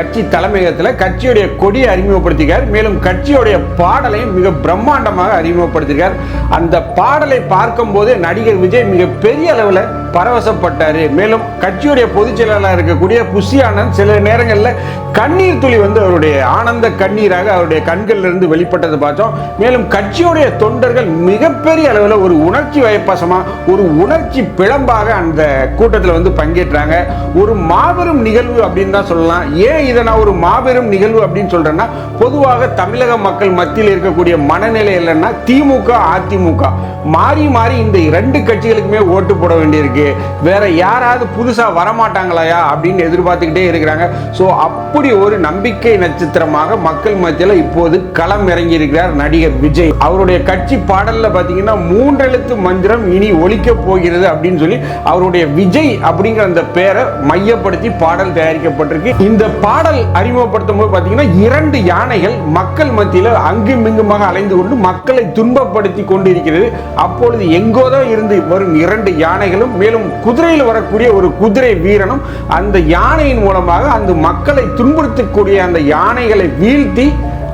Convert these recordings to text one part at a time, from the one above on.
கட்சி தலைமையகத்தில் கட்சியுடைய கொடியை அறிமுகப்படுத்தியிருக்கார். மேலும் கட்சியுடைய பாடலையும் மிக பிரம்மாண்டமாக அறிமுகப்படுத்தியிருக்கார். அந்த பாடலை பார்க்கும்போது நடிகர் விஜய் மிக பெரிய அளவில் பரவசப்பட்டார். மேலும் கட்சியுடைய பொதுச் செயலாளராக இருக்கக்கூடிய புஷி ஆனந்த் சில நேரங்களில் கண்ணீர் துளி வந்து அவருடைய ஆனந்த கண்ணீராக அவருடைய கண்களிலிருந்து வெளிப்பட்டதை பார்த்தோம். மேலும் கட்சியுடைய தொண்டர்கள் மிகப்பெரிய அளவில் ஒரு உணர்ச்சி வயப்பசமா ஒரு உணர்ச்சி பிளம்பாக அந்த கூட்டத்தில் வந்து பங்கேற்றாங்க. ஒரு மாபெரும் நிகழ்வு அப்படின்னு தான் சொல்லலாம். ஏன் இதை நான் ஒரு மாபெரும் நிகழ்வு அப்படின்னு சொல்கிறேன்னா பொதுவாக தமிழக மக்கள் மத்தியில் இருக்கக்கூடிய மனநிலை இல்லைன்னா திமுக அதிமுக மாறி மாறி இந்த இரண்டு கட்சிகளுக்குமே ஓட்டு போட வேண்டியிருக்கு. இருக்கு. வேற யாராவது புதுசா வரமாட்டாங்களையா அப்படின்னு எதிர்பார்த்துக்கிட்டே இருக்கிறாங்க. ஸோ அப்படி ஒரு நம்பிக்கை நட்சத்திரமாக மக்கள் மத்தியில் இப்போது களம் இறங்கி இருக்கிறார் நடிகர் விஜய். அவருடைய கட்சி பாடல்ல பார்த்தீங்கன்னா மூன்றெழுத்து மந்திரம் இனி ஒழிக்க போகிறது அப்படின்னு சொல்லி அவருடைய விஜய் அப்படிங்கிற அந்த பேரை மையப்படுத்தி பாடல் தயாரிக்கப்பட்டிருக்கு. இந்த பாடல் அறிமுகப்படுத்தும் போது பார்த்தீங்கன்னா இரண்டு யானைகள் மக்கள் மத்தியில் அங்கும் இங்குமாக அலைந்து கொண்டு மக்களை துன்பப்படுத்தி கொண்டிருக்கிறது. அப்பொழுது எங்கோதான் இருந்து வரும் இரண்டு யானைகளும் மேலும் குதிரையில் வரக்கூடிய ஒரு குதிரை வீரனும் அந்த யானையின் மூலமாக அந்த மக்களை துன்புறுத்தக்கூடிய அந்த யானைகளை வீழ்த்தி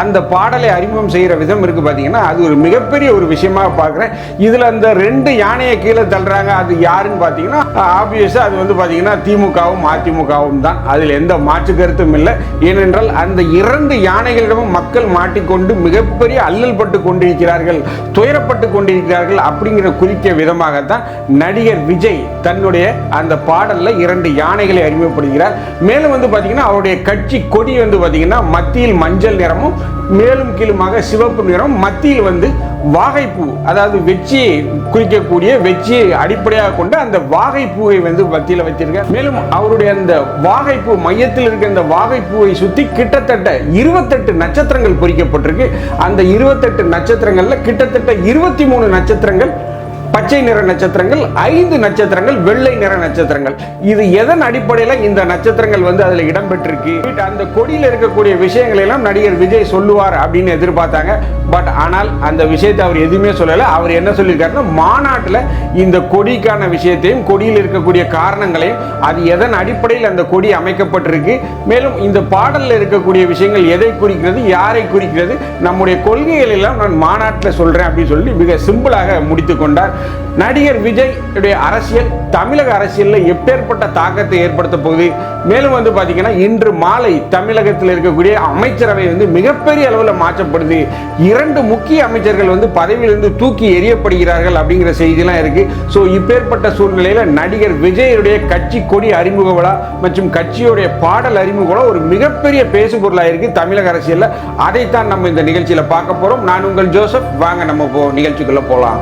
அந்த பாடலை அறிமுகம் செய்கிற விதம் இருக்கு பார்த்தீங்கன்னா அது ஒரு மிகப்பெரிய ஒரு விஷயமா பார்க்குறேன். இதில் அந்த ரெண்டு யானையை கீழே தள்ளுறாங்க அது யாருன்னு பார்த்தீங்கன்னா ஆப்வியஸாக அது வந்து பார்த்தீங்கன்னா திமுகவும் அதிமுகவும் தான். அதில் எந்த மாற்று கருத்தும் இல்லை. ஏனென்றால் அந்த இரண்டு யானைகளிடமும் மக்கள் மாட்டிக்கொண்டு மிகப்பெரிய அல்லல் பட்டு கொண்டிருக்கிறார்கள் துயரப்பட்டு கொண்டிருக்கிறார்கள் அப்படிங்கிற குறிக்க விதமாகத்தான் நடிகர் விஜய் தன்னுடைய அந்த பாடலில் இரண்டு யானைகளை அறிமுகப்படுகிறார் மேலும் வந்து பார்த்தீங்கன்னா அவருடைய கட்சி கொடி வந்து பார்த்தீங்கன்னா மத்தியில் மஞ்சள் நிறமும் மேலும் கீழுமாக சிவப்பு நிறம் மத்தியில் வந்து வாகைப்பூ அதாவது வெற்றியை குறிக்கக்கூடிய வெற்றியை அடிப்படையாக கொண்டு அந்த வாகைப்பூவை வந்து மத்தியில் வச்சிருக்கார் மேலும் அவருடைய அந்த வாகைப்பூ மையத்தில் இருக்க அந்த வாகைப்பூவை சுத்தி கிட்டத்தட்ட இருபத்தெட்டு நட்சத்திரங்கள் பொறிக்கப்பட்டிருக்கு. அந்த இருபத்தெட்டு நட்சத்திரங்கள்ல கிட்டத்தட்ட இருபத்தி மூணு நட்சத்திரங்கள் பச்சை நிற நட்சத்திரங்கள் ஐந்து நட்சத்திரங்கள் வெள்ளை நிற நட்சத்திரங்கள். இது எதன் அடிப்படையில் இந்த நட்சத்திரங்கள் வந்து அதில் இடம்பெற்றிருக்கு? அந்த கொடியில் இருக்கக்கூடிய விஷயங்களை எல்லாம் நடிகர் விஜய் சொல்லுவார் அப்படின்னு எதிர்பார்த்தாங்க. பட் ஆனால் அந்த விஷயத்தை அவர் எதுவுமே சொல்லலை. அவர் என்ன சொல்லியிருக்காருன்னா மாநாட்டில் இந்த கொடிக்கான விஷயத்தையும் கொடியில் இருக்கக்கூடிய காரணங்களையும் அது எதன் அடிப்படையில் அந்த கொடி அமைக்கப்பட்டிருக்கு மேலும் இந்த பாடலில் இருக்கக்கூடிய விஷயங்கள் எதை குறிக்கிறது யாரை குறிக்கிறது நம்முடைய கொள்கைகள் எல்லாம் நான் மாநாட்டில் சொல்கிறேன் அப்படின்னு சொல்லி மிக சிம்பிளாக முடித்து கொண்டார். நடிகர் விஜய் உடைய அரசியல் தமிழக அரசியலில் எப்பேற்பட்ட தாக்கத்தை ஏற்படுத்த போகுது? மேலும் வந்து பார்த்தீங்கன்னா இன்று மாலை தமிழகத்தில் இருக்கக்கூடிய அமைச்சரவை வந்து மிகப்பெரிய அளவில் மாற்றப்படுது. இரண்டு முக்கிய அமைச்சர்கள் வந்து பதவியிலிருந்து தூக்கி எறியப்படுகிறார்கள் அப்படிங்கிற செய்திலாம் இருக்கு. ஸோ இப்பேற்பட்ட சூழ்நிலையில் நடிகர் விஜயுடைய கட்சி கொடி அறிமுக விழா மற்றும் கட்சியுடைய பாடல் அறிமுக விழா ஒரு மிகப்பெரிய பேசு பொருளாக இருக்கு தமிழக அரசியலில். அதைத்தான் நம்ம இந்த நிகழ்ச்சியில் பார்க்க போகிறோம் நான் உங்கள் ஜோசப். வாங்க நம்ம போ நிகழ்ச்சிக்குள்ள போகலாம்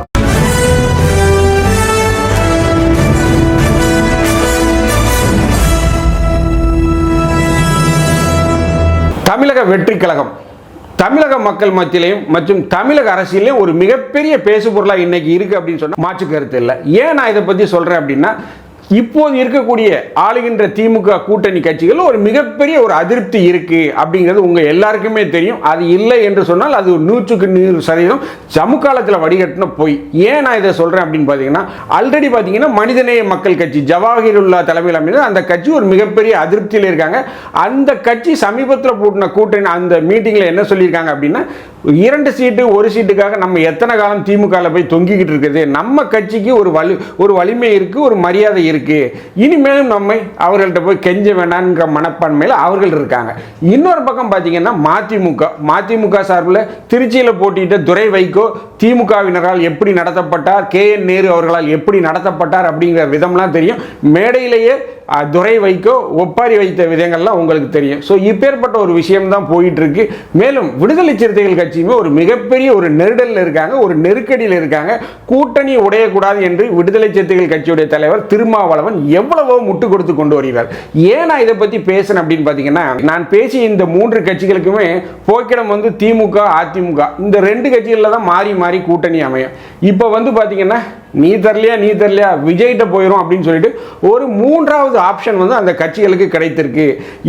தமிழக வெற்றி கழகம் தமிழக மக்கள் மத்தியிலையும் மற்றும் தமிழக அரசியலையும் ஒரு மிகப்பெரிய பேசுபொருளாக இன்னைக்கு இருக்கு அப்படின்னு சொன்னால் மாற்று கருத்து இல்லை. ஏன் நான் இதை பத்தி சொல்றேன் அப்படின்னா இப்போது இருக்கக்கூடிய ஆளுகின்ற திமுக கூட்டணி கட்சிகள் ஒரு மிகப்பெரிய ஒரு அதிருப்தி இருக்கு அப்படிங்கிறது உங்க எல்லாருக்குமே தெரியும். அது இல்லை என்று சொன்னால் அது நூற்றுக்கு நூறு சதவீதம் சமுகாலத்தில் வடிகட்டின போய். ஏன் நான் இதை சொல்றேன் அப்படின்னு பார்த்தீங்கன்னா ஆல்ரெடி பார்த்தீங்கன்னா மனிதநேய மக்கள் கட்சி ஜவாஹிருல்லா தலைமையில் அமைந்து அந்த கட்சி ஒரு மிகப்பெரிய அதிருப்தியில் இருக்காங்க. அந்த கட்சி சமீபத்தில் கூட்டின கூட்டணி அந்த மீட்டிங்கில் என்ன சொல்லியிருக்காங்க அப்படின்னா இரண்டு சீட்டு ஒரு சீட்டுக்காக நம்ம எத்தனை காலம் திமுகவில் போய் தொங்கிக்கிட்டு இருக்குது? நம்ம கட்சிக்கு ஒரு வலி ஒரு வலிமை இருக்கு ஒரு மரியாதை இருக்குது இனிமேலும் நம்மை அவர்கள்ட்ட போய் கெஞ்ச வேண்டாம்ங்கிற மனப்பான்மையில் அவர்கள் இருக்காங்க. இன்னொரு பக்கம் பார்த்தீங்கன்னா மதிமுக மதிமுக சார்பில் திருச்சியில் போட்டியிட்ட துரை வைகோ திமுகவினரால் எப்படி நடத்தப்பட்டார்? கே என் நேரு அவர்களால் எப்படி நடத்தப்பட்டார்? அப்படிங்கிற விதம்லாம் தெரியும். மேடையிலேயே துறை வைக்கோ ஒப்பாரி வைத்த விதங்கள்லாம் உங்களுக்கு தெரியும். ஸோ இப்பேற்பட்ட ஒரு விஷயம் தான் போயிட்டு இருக்கு மேலும் விடுதலை சிறுத்தைகள் கட்சியுமே ஒரு மிகப்பெரிய ஒரு நெருடலில் இருக்காங்க ஒரு நெருக்கடியில் இருக்காங்க. கூட்டணி உடையக்கூடாது என்று விடுதலை சிறுத்தைகள் கட்சியுடைய தலைவர் திருமாவளவன் எவ்வளவோ முட்டு கொடுத்து கொண்டு வருகிறார். ஏன் நான் இதை பற்றி பேசுறேன் அப்படின்னு பார்த்தீங்கன்னா நான் பேசிய இந்த மூன்று கட்சிகளுக்குமே போக்கிடம் வந்து திமுக அதிமுக இந்த ரெண்டு கட்சிகளில் தான் மாறி மாறி கூட்டணி அமையும். இப்போ வந்து பார்த்தீங்கன்னா நீ தரலையா நீ தரலையா விஜய்கிட்ட போயிடும் அப்படின்னு சொல்லிட்டு ஒரு மூன்றாவது ஆப்ஷன் வந்து அந்த கட்சிகளுக்கு கிடைத்திருக்கு.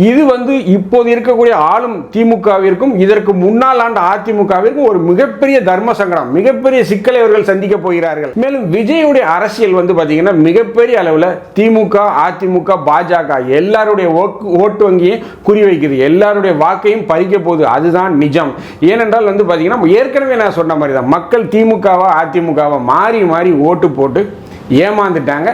இது வந்து இப்போது இருக்கக்கூடிய ஆளும் திமுகவிற்கும் இதற்கு முன்னால் ஆண்டு அதிமுகவிற்கும் ஒரு மிகப்பெரிய தர்ம சங்கடம் மிகப்பெரிய சிக்கலை அவர்கள் சந்திக்க போகிறார்கள். மேலும் விஜயுடைய அரசியல் வந்து பாத்தீங்கன்னா மிகப்பெரிய அளவில் திமுக அதிமுக பாஜக எல்லாருடைய ஓட்டு வங்கியை குறிவைக்குது. எல்லாருடைய வாக்கையும் பறிக்க போகுது. அதுதான் நிஜம். ஏனென்றால் வந்து பார்த்தீங்கன்னா ஏற்கனவே நான் சொன்ன மாதிரி தான் மக்கள் திமுகவா அதிமுகவா மாறி மாறி ஓட்டு போட்டு ஏமாந்துட்டாங்க.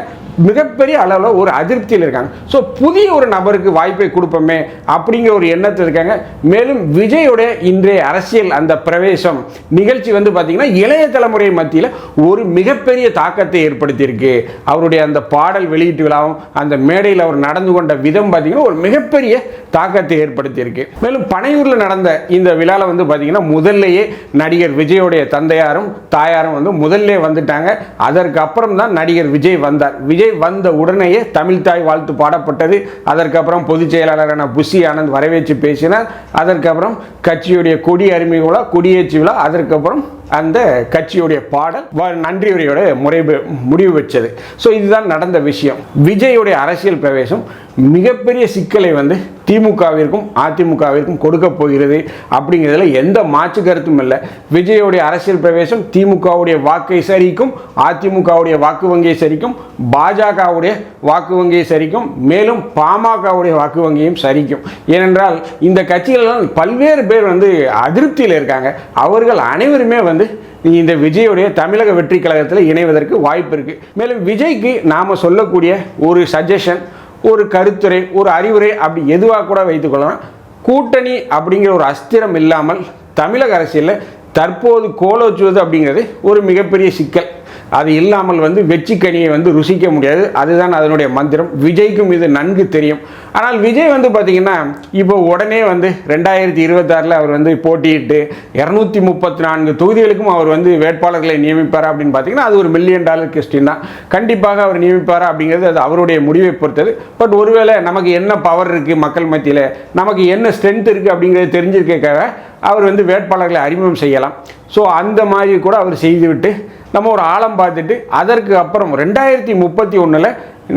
மிகப்பெரிய அளவில் ஒரு அதிருப்தியில் இருக்காங்க. ஸோ புதிய ஒரு நபருக்கு வாய்ப்பை கொடுப்போமே அப்படிங்கிற ஒரு எண்ணத்தில் இருக்காங்க. மேலும் விஜயோடைய இன்றைய அரசியல் அந்த பிரவேசம் நிகழ்ச்சி வந்து பார்த்தீங்கன்னா இளைய தலைமுறை மத்தியில் ஒரு மிகப்பெரிய தாக்கத்தை ஏற்படுத்தியிருக்கு. அவருடைய அந்த பாடல் வெளியீட்டு விழாவும் அந்த மேடையில் அவர் நடந்து கொண்ட விதம் பார்த்தீங்கன்னா ஒரு மிகப்பெரிய தாக்கத்தை ஏற்படுத்தியிருக்கு. மேலும் பனையூரில் நடந்த இந்த விழாவில் வந்து பார்த்தீங்கன்னா முதல்லையே நடிகர் விஜயோடைய தந்தையாரும் தாயாரும் வந்து முதல்ல வந்துட்டாங்க. அதற்கு அப்புறம் தான் நடிகர் விஜய் வந்தார். விஜய் வந்த உடனேயே தமிழ்தாய் வாழ்த்து பாடப்பட்டது. அதற்கப்புறம் பொதுச் செயலாளரான புஷி ஆனந்த் வரவேற்று பேசினார். அதற்கப்புறம் கட்சியுடைய கொடி அறிமுக விழா கொடியேற்றி விழா. அதற்கப்புறம் அந்த கட்சியுடைய பாடல் வ- நன்றியுரையோட முறை முடிவு வச்சது. ஸோ இதுதான் நடந்த விஷயம். விஜயுடைய அரசியல் பிரவேசம் மிகப்பெரிய சிக்கலை வந்து திமுகவிற்கும் அதிமுகவிற்கும் கொடுக்க போகிறது அப்படிங்கிறதுல எந்த மாற்று கருத்தும் இல்லை. விஜயோடைய அரசியல் பிரவேசம் திமுகவுடைய வாக்கை சரிக்கும் அதிமுகவுடைய வாக்கு வங்கியை சரிக்கும் பாஜகவுடைய வாக்கு வங்கியை சரிக்கும் மேலும் பாமகவுடைய வாக்கு வங்கியும் சரிக்கும். ஏனென்றால் இந்த கட்சிகளெல்லாம் பல்வேறு பேர் வந்து அதிருப்தியில் இருக்காங்க. அவர்கள் அனைவருமே வந்து இந்த விஜயுடைய தமிழக வெற்றி கழகத்தில் இணைவதற்கு வாய்ப்பு இருக்கு. மேலும் விஜய்க்கு நாம சொல்லக்கூடிய ஒரு சஜஷன் ஒரு கருத்துரை ஒரு அறிவுரை அப்படி எதுவாக கூட வைத்துக்கொள்ளலாம் கூட்டணி அப்படிங்கிற ஒரு அஸ்திரம் இல்லாமல் தமிழக அரசியலில் தற்போது கோலோச்சுவது அப்படிங்கிறது ஒரு மிகப்பெரிய சிக்கல். அது இல்லாமல் வந்து வெற்றிக்கனியை வந்து ருசிக்க முடியாது. அதுதான் அதனுடைய மந்திரம். விஜய்க்கும் இது நன்கு தெரியும். ஆனால் விஜய் வந்து பார்த்தீங்கன்னா இப்போ உடனே வந்து ரெண்டாயிரத்தி இருபத்தாறில் அவர் வந்து போட்டியிட்டு இரநூத்தி முப்பத்தி நான்கு தொகுதிகளுக்கும் அவர் வந்து வேட்பாளர்களை நியமிப்பார் அப்படின்னு பார்த்தீங்கன்னா அது ஒரு மில்லியன் டாலர் கொஸ்டின் தான். கண்டிப்பாக அவர் நியமிப்பாரா அப்படிங்கிறது அது அவருடைய முடிவை பொறுத்தது. பட் ஒருவேளை நமக்கு என்ன பவர் இருக்குது மக்கள் மத்தியில்? நமக்கு என்ன ஸ்ட்ரென்த் இருக்குது அப்படிங்கிறது தெரிஞ்சிருக்காக அவர் வந்து வேட்பாளர்களை அறிமுகம் செய்யலாம். ஸோ அந்த மாதிரி கூட அவர் செய்துவிட்டு நம்ம ஒரு ஆழம் பார்த்துட்டு அதற்கு அப்புறம் ரெண்டாயிரத்தி முப்பத்தி ஒன்றில்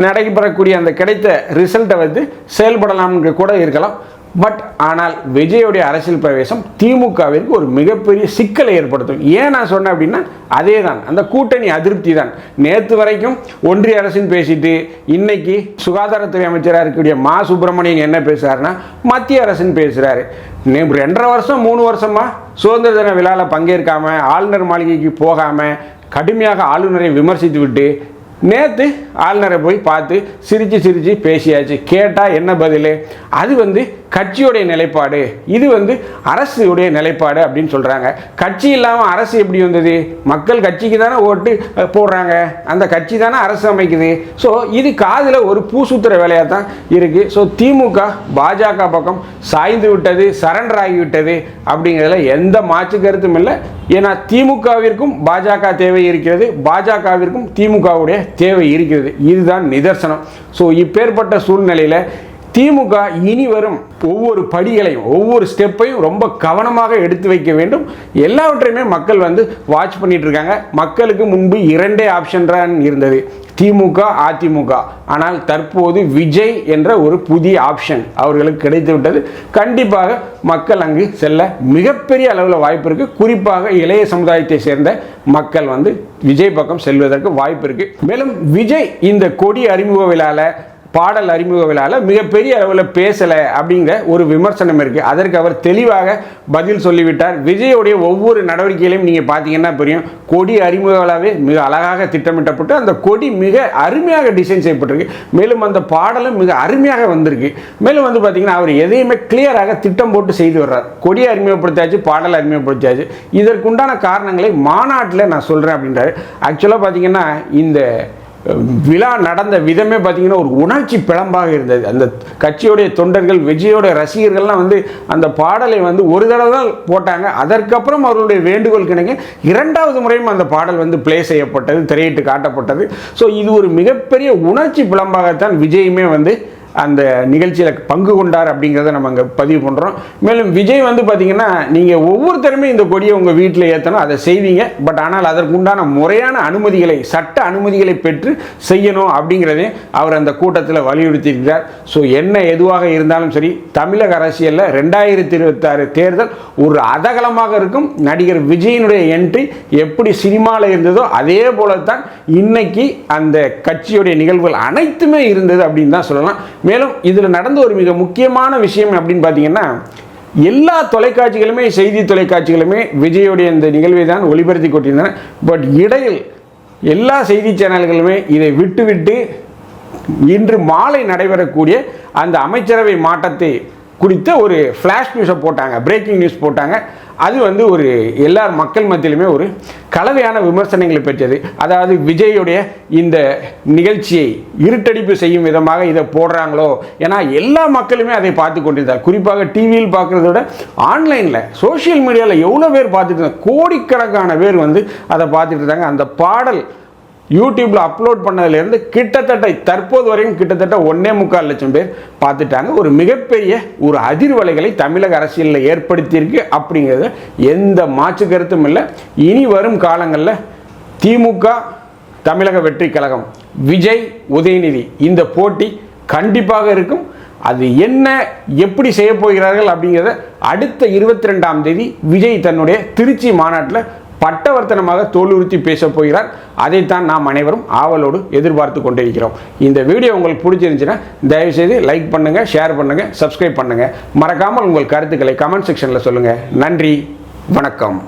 நடைபெறக்கூடிய அந்த கிடைத்த ரிசல்ட்டை வந்து செயல்படலாம்னு கூட இருக்கலாம். பட் ஆனால் விஜயோடைய அரசியல் பிரவேசம் திமுகவிற்கு ஒரு மிகப்பெரிய சிக்கலை ஏற்படுத்தும். ஏன் நான் சொன்னேன் அப்படின்னா அதே தான் அந்த கூட்டணி அதிருப்தி தான் நேற்று வரைக்கும் ஒன்றிய அரசின் பேசிட்டு இன்னைக்கு சுகாதாரத்துறை அமைச்சராக இருக்கக்கூடிய மா சுப்பிரமணியன் என்ன பேசுறாருன்னா மத்திய அரசின் பேசுறாரு. ரெண்டரை வருஷம் மூணு வருஷமா சுதந்திர தின விழாவில் பங்கேற்காம ஆளுநர் மாளிகைக்கு போகாம கடுமையாக ஆளுநரை விமர்சித்து விட்டு நேற்று ஆளுநரை போய் பார்த்து சிரித்து சிரித்து பேசியாச்சு. கேட்டால் என்ன பதில்? அது வந்து கட்சியுடைய நிலைப்பாடு. இது வந்து அரசுடைய நிலைப்பாடு அப்படின்னு சொல்கிறாங்க கட்சி இல்லாமல் அரசு எப்படி வந்தது? மக்கள் கட்சிக்கு தானே ஓட்டு போடுறாங்க. அந்த கட்சி தானே அரசு அமைக்குது. ஸோ இது காதில் ஒரு பூசுத்துற வேலையாக தான் இருக்குது ஸோ திமுக பாஜக பக்கம் சாய்ந்து விட்டது சரண்டர் ஆகிவிட்டது அப்படிங்கிறதுல எந்த மாற்று கருத்தும் இல்லை. ஏன்னா திமுகவிற்கும் பாஜக தேவை இருக்கிறது. பாஜகவிற்கும் திமுகவுடைய தேவை இருக்கிறது. இதுதான் நிதர்சனம். ஸோ இப்பேற்பட்ட சூழ்நிலையில் திமுக இனி வரும் ஒவ்வொரு படிகளையும் ஒவ்வொரு ஸ்டெப்பையும் ரொம்ப கவனமாக எடுத்து வைக்க வேண்டும். எல்லாவற்றையுமே மக்கள் வந்து வாட்ச் பண்ணிட்டு இருக்காங்க. மக்களுக்கு முன்பு இரண்டே ஆப்ஷன் தான் இருந்தது. திமுக அதிமுக. ஆனால் தற்போது விஜய் என்ற ஒரு புதிய ஆப்ஷன் அவர்களுக்கு கிடைத்து விட்டது. கண்டிப்பாக மக்கள் அங்கு செல்ல மிகப்பெரிய அளவில் வாய்ப்பு இருக்கு. குறிப்பாக இளைய சமுதாயத்தை சேர்ந்த மக்கள் வந்து விஜய் பக்கம் செல்வதற்கு வாய்ப்பு இருக்கு. மேலும் விஜய் இந்த கொடி அறிமுக விழால பாடல் அறிமுக விழாவில் மிகப்பெரிய அளவில் பேசலை அப்படிங்கிற ஒரு விமர்சனம் இருக்குது அதற்கு அவர் தெளிவாக பதில் சொல்லிவிட்டார். விஜயோடைய ஒவ்வொரு நடவடிக்கைகளையும் நீங்கள் பார்த்தீங்கன்னா புரியும். கொடி அறிமுக விழாவே மிக அழகாக திட்டமிட்டப்பட்டு அந்த கொடி மிக அருமையாக டிசைன் செய்யப்பட்டிருக்கு. மேலும் அந்த பாடலும் மிக அருமையாக வந்திருக்கு. மேலும் வந்து பார்த்தீங்கன்னா அவர் எதையுமே கிளியராக திட்டம் போட்டு செய்து வர்றார். கொடி அறிமுகப்படுத்தாச்சு பாடல் அறிமுகப்படுத்தாச்சு இதற்குண்டான காரணங்களை மாநாட்டில் நான் சொல்கிறேன் அப்படின்றாரு. ஆக்சுவலாக பார்த்தீங்கன்னா இந்த விழா நடந்த விதமே பார்த்தீங்கன்னா ஒரு உணர்ச்சி பிளம்பாக இருந்தது. அந்த கட்சியுடைய தொண்டர்கள் விஜயோட ரசிகர்கள்லாம் வந்து அந்த பாடலை வந்து ஒரு தடவை தான் போட்டாங்க. அதற்கப்புறம் அவர்களுடைய வேண்டுகோள் கிணங்க இரண்டாவது முறையும் அந்த பாடல் வந்து ப்ளே செய்யப்பட்டது திரையிட்டு காட்டப்பட்டது. ஸோ இது ஒரு மிகப்பெரிய உணர்ச்சி பிளம்பாகத்தான் விஜயுமே வந்து அந்த நிகழ்ச்சியில் பங்கு கொண்டார் அப்படிங்கிறத நம்ம அங்கே பதிவு பண்ணுறோம் மேலும் விஜய் வந்து பார்த்தீங்கன்னா நீங்கள் ஒவ்வொருத்தருமே இந்த கொடியை உங்கள் வீட்டில் ஏற்றணும் அதை செய்வீங்க. பட் ஆனால் அதற்குண்டான முறையான அனுமதிகளை சட்ட அனுமதிகளை பெற்று செய்யணும் அப்படிங்கிறதையும் அவர் அந்த கூட்டத்தில் வலியுறுத்தியிருக்கிறார். ஸோ என்ன எதுவாக இருந்தாலும் சரி தமிழக அரசியலில் ரெண்டாயிரத்தி இருபத்தாறு தேர்தல் ஒரு அதகலமாக இருக்கும். நடிகர் விஜயனுடைய என்ட்ரி எப்படி சினிமாவில் இருந்ததோ அதே போல தான் இன்னைக்கு அந்த கட்சியுடைய நிகழ்வுகள் அனைத்துமே இருந்தது அப்படின்னு தான் சொல்லலாம். மேலும் இதில் நடந்த ஒரு மிக முக்கியமான விஷயம் அப்படின்னு பார்த்தீங்கன்னா எல்லா தொலைக்காட்சிகளுமே செய்தி தொலைக்காட்சிகளுமே விஜயோடைய இந்த நிகழ்வை தான் ஒளிபரத்தி கொண்டிருந்தன. பட் இடையில் எல்லா செய்தி சேனல்களுமே இதை விட்டுவிட்டு இன்று மாலை நடைபெறக்கூடிய அந்த அமைச்சரவை மாற்றத்தை குறித்த ஒரு ஃப்ளாஷ் நியூஸை போட்டாங்க பிரேக்கிங் நியூஸ் போட்டாங்க. அது வந்து ஒரு எல்லார் மக்கள் மத்தியிலுமே ஒரு கலவையான விமர்சனங்களை பெற்றது. அதாவது விஜயுடைய இந்த நிகழ்ச்சியை இருட்டடிப்பு செய்யும் விதமாக இதை போடுறாங்களோ? ஏன்னா எல்லா மக்களுமே அதை பார்த்து கொண்டிருந்தார். குறிப்பாக டிவியில் பார்க்குறத விட ஆன்லைனில் சோஷியல் மீடியாவில் எவ்வளோ பேர் பார்த்துட்டு இருந்தாங்க கோடிக்கணக்கான பேர் வந்து அதை பார்த்துட்டு இருந்தாங்க. அந்த பாடல் யூடியூப்ல அப்லோட் பண்ணதுலேருந்து கிட்டத்தட்ட தற்போது வரையும் கிட்டத்தட்ட ஒன்னே முக்கால் லட்சம் பேர் பார்த்துட்டாங்க. ஒரு மிகப்பெரிய ஒரு அதிர்வலைகளை தமிழக அரசியலில் ஏற்படுத்தியிருக்கு அப்படிங்கிறது எந்த மாற்று கருத்தும் இல்லை. இனி வரும் காலங்களில் திமுக தமிழக வெற்றி கழகம் விஜய் உதயநிதி இந்த போட்டி கண்டிப்பாக இருக்கும். அது என்ன எப்படி செய்ய போகிறார்கள் அப்படிங்கிறத அடுத்த இருபத்தி ரெண்டாம் தேதி விஜய் தன்னுடைய திருச்சி மாநாட்டில் பட்டவர்த்தனமாக தோலுறுத்தி பேசப் போகிறார். அதைத்தான் நாம் அனைவரும் ஆவலோடு எதிர்பார்த்து கொண்டிருக்கிறோம். இந்த வீடியோ உங்களுக்கு பிடிச்சிருந்துச்சுன்னா தயவுசெய்து லைக் பண்ணுங்கள் ஷேர் பண்ணுங்கள் சப்ஸ்கிரைப் பண்ணுங்கள் மறக்காமல் உங்கள் கருத்துக்களை கமெண்ட் செக்ஷனில் சொல்லுங்கள் நன்றி வணக்கம்.